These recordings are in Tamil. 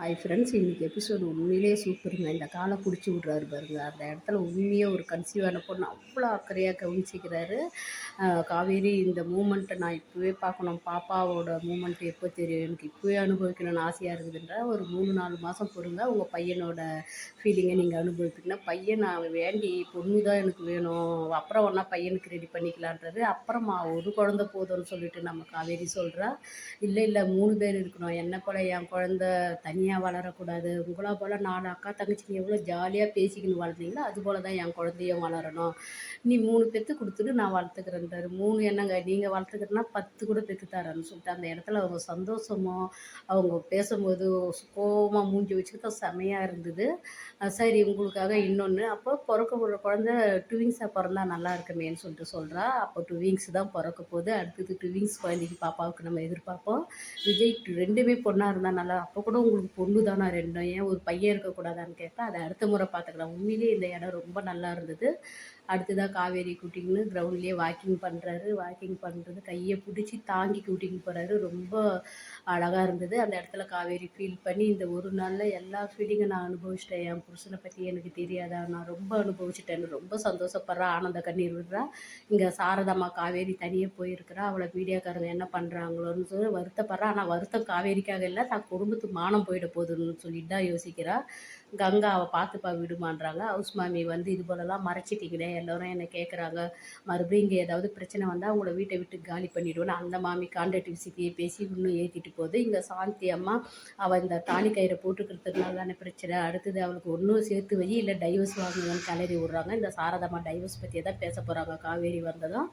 ஹாய் ஃப்ரெண்ட்ஸ் இன்றைக்கி எபிசோடு உண்மையிலேயே சூப்பருங்க இந்த காலை பிடிச்சி விட்றாரு பாருங்க. அந்த இடத்துல உண்மையாக ஒரு கன்சீவான பொண்ணு அவ்வளோ அக்கறையாக கவனிச்சிக்கிறாரு. காவேரி இந்த மூமெண்ட்டை நான் இப்போவே பார்க்கணும். பாப்பாவோட மூமெண்ட் எப்போ தெரியும்? எனக்கு இப்போவே அனுபவிக்கணும்னு ஆசையாக இருக்குதுன்ற ஒரு மூணு நாலு மாதம் பொறுங்க. உங்கள் பையனோட ஃபீலிங்கை நீங்கள் அனுபவிப்பீங்கன்னா பையன் நான் வேண்டி பொண்ணு தான் எனக்கு வேணும். அப்புறம் ஒன்றா பையனுக்கு ரெடி பண்ணிக்கலான்றது. அப்புறமா ஒரு குழந்த போதும்னு சொல்லிட்டு நம்ம காவேரி சொல்கிறா இல்லை இல்லை மூணு பேர் இருக்கணும். என்ன போல் என் குழந்த தனியாக வளரக்கூடாது. உங்களாக போல் நாலு அக்கா தங்கச்சிங்க எவ்வளோ ஜாலியாக பேசிக்கின்னு வளர்ந்தீங்களோ அது போல் தான் என் குழந்தையும் வளரணும். நீ மூணு பெற்று கொடுத்துட்டு நான் வளர்த்துக்கிறேன்றாரு. மூணு என்னங்க நீங்கள் வளர்த்துக்கிறேன்னா பத்து கூட பெற்று தரேன்னு சொல்லிட்டு அந்த இடத்துல அவங்க சந்தோஷமோ அவங்க பேசும்போது கோபமாக மூஞ்சி வச்சுக்கிட்டு செமையாக இருந்தது. சரி உங்களுக்காக இன்னொன்று அப்போ பிறக்க போகிற குழந்த டுவிங்ஸாக பிறந்தா நல்லா இருக்குமேன்னு சொல்லிட்டு சொல்கிறா அப்போ டுவிங்ஸ் தான் பிறக்க போகுது. அடுத்தது டுவிங்ஸ் குழந்தைக்கு பாப்பாவுக்கு நம்ம எதிர்பார்ப்போம். விஜய் ரெண்டுமே பொண்ணாக இருந்தால் நல்லா அப்போ கூட உங்களுக்கு பொண்ணு தானா ரெண்டும். ஏன் ஒரு பையன் இருக்கக்கூடாதான்னு கேட்பேன் அதை அடுத்த முறை பார்த்துக்கலாம். உண்மையிலேயே இந்த இடம் ரொம்ப நல்லா இருந்தது. அடுத்ததாக காவேரி கூட்டிங்கன்னு கிரவுண்ட்லேயே வாக்கிங் பண்ணுறாரு வாக்கிங் பண்ணுறது கையை பிடிச்சி தாங்கி கூட்டிங் போகிறாரு ரொம்ப அழகாக இருந்தது. அந்த இடத்துல காவேரி ஃபீல் பண்ணி இந்த ஒரு நாளில் எல்லா ஃபீலிங்கும் நான் அனுபவிச்சிட்டேன். என் புருஷனை பற்றி எனக்கு தெரியாதா? நான் ரொம்ப அனுபவிச்சிட்டேன்னு ரொம்ப சந்தோஷப்படுறா ஆனந்த கண்ணீர் விடுறா. இங்கே சாரதாம்மா காவேரி தனியாக போயிருக்கிறா. அவளை வீடியோக்காரங்க என்ன பண்ணுறாங்களோன்னு சொல்லி வருத்தப்படுறா. ஆனால் வருத்தம் காவேரிக்காக இல்லை தான் குடும்பத்து மானம் போயிடும். போதுன்னு சொல்லிட்டு தான் யோசிக்கிறா. கங்கா அவள் பார்த்துப்பா விடுமான்றாங்க. ஹவுஸ் மாமி வந்து இது போலலாம் மறைச்சிட்டிங்களே எல்லோரும் என்னை கேட்குறாங்க மறுபடியும் இங்கே ஏதாவது பிரச்சனை வந்தால் அவங்கள வீட்டை விட்டு காலி பண்ணிவிடுவேன் அந்த மாமி கான்ட்ராக்ட் விசிட்டியை பேசி இன்னும் ஏற்றிட்டு போகுது. இங்கே சாந்தி அம்மா அவள் இந்த தாலி கயிறை போட்டுக்கிறதுனால தானே பிரச்சனை. அடுத்தது அவளுக்கு ஒன்றும் சேர்த்து வை இல்லை டைவர்ஸ் வாங்குங்கன்னு கிளறி விட்றாங்க. இந்த சாரதம்மா டைவர்ஸ் பற்றியே தான் பேச போகிறாங்க காவேரி வந்ததும்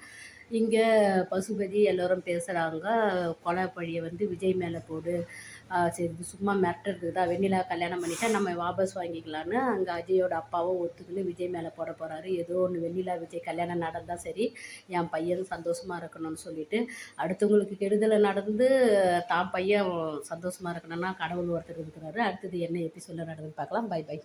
இங்கே பசுபதி எல்லோரும் பேசுகிறாங்க கொலை பழியை வந்து விஜய் மேலே போடு. சரி இது சும்மா மிரட்டுறது தான் வெண்ணிலா கல்யாணம் பண்ணிட்டா நம்ம வாபஸ் வாங்கிக்கலான்னு அங்கே அஜயோட அப்பாவும் ஒத்துக்குன்னு விஜய் மேலே போட போகிறாரு ஏதோ ஒன்று வெண்ணிலா விஜய் கல்யாணம் நடந்தால் சரி என் பையன் சந்தோஷமாக இருக்கணும்னு சொல்லிட்டு அடுத்தவங்களுக்கு கெடுதலை நடந்து தான் பையன் சந்தோஷமாக இருக்கணும்னா கடவுள் ஒருத்தர் இருக்கிறாரு. அடுத்தது என்ன எபிசோடில் நடந்து பார்க்கலாம். Bye bye.